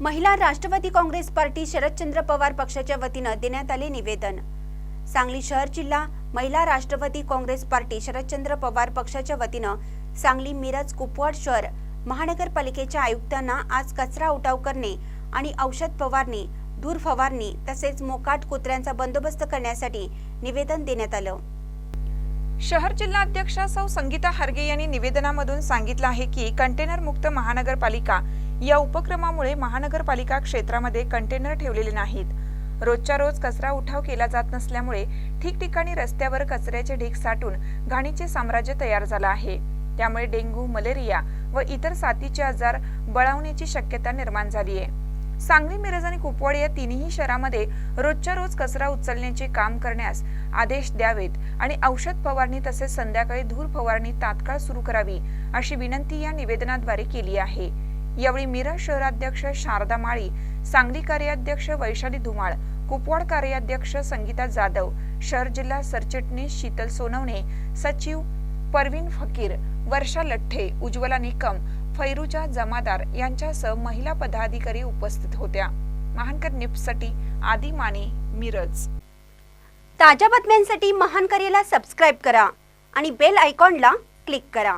महिला राष्ट्रवादी काँग्रेस पार्टी शरदचंद्र पवार पक्षाच्या वतीनं देण्यात आले निवेदन. सांगली शहर जिल्हा महिला राष्ट्रवादी काँग्रेस पार्टी शरदचंद्र पवार पक्षाच्या वतीनं सांगली मिरज कुपवाड शहर महानगरपालिकेच्या आयुक्तांना आज कचरा उठाव करणे आणि औषध फवारणी धूर फवारणी तसेच मोकाट कुत्र्यांचा बंदोबस्त करण्यासाठी निवेदन देण्यात आलं. शहर जिल्हा अध्यक्षा सौ संगीता हरगे यांनी निवेदनामधून सांगितलं आहे की कंटेनर मुक्त महानगरपालिका या उपक्रमामुळे महानगरपालिका क्षेत्रामध्ये कंटेनर ठेवलेले नाहीत. रोजच्या रोज कचरा उठाव केला जात नसल्यामुळे ठिकठिकाणी रस्त्यावर कचऱ्याचे ढीग साठून घाणीचे साम्राज्य तयार झालं आहे. त्यामुळे डेंग्यू मलेरिया व इतर साथीचे आजार बळावण्याची शक्यता निर्माण झाली आहे. सांगली मिरज आणि कुपवाड या तिन्ही शहरामध्ये रोजच्या रोज कचरा उचलण्याचे काम करण्यास आदेश द्यावेत आणि औषध फवारणी तसेच संध्याकाळी धूर फवारणी तात्काळ सुरू करावी अशी विनंती या निवेदनाद्वारे केली आहे. यावेळी मिरज शहराध्यक्ष शारदा माळी सांगली कार्याध्यक्ष वैशाली धुमाळ कुपवाड कार्याध्यक्ष संगीता जाधव शहर जिल्हा सरचिटणीस शीतल सोनवणे सचिव परवीन फकीर वर्षा लठ्ठे उज्ज्वला निकम फैरुजा जमादार यांच्यासह महिला पदाधिकारी उपस्थित होत्या. महानकर निप्ससाठी आदी माने मिरज. ताज्या बातम्यांसाठी महानकरेला सबस्क्राईब करा आणि बेल आयकॉनला क्लिक करा.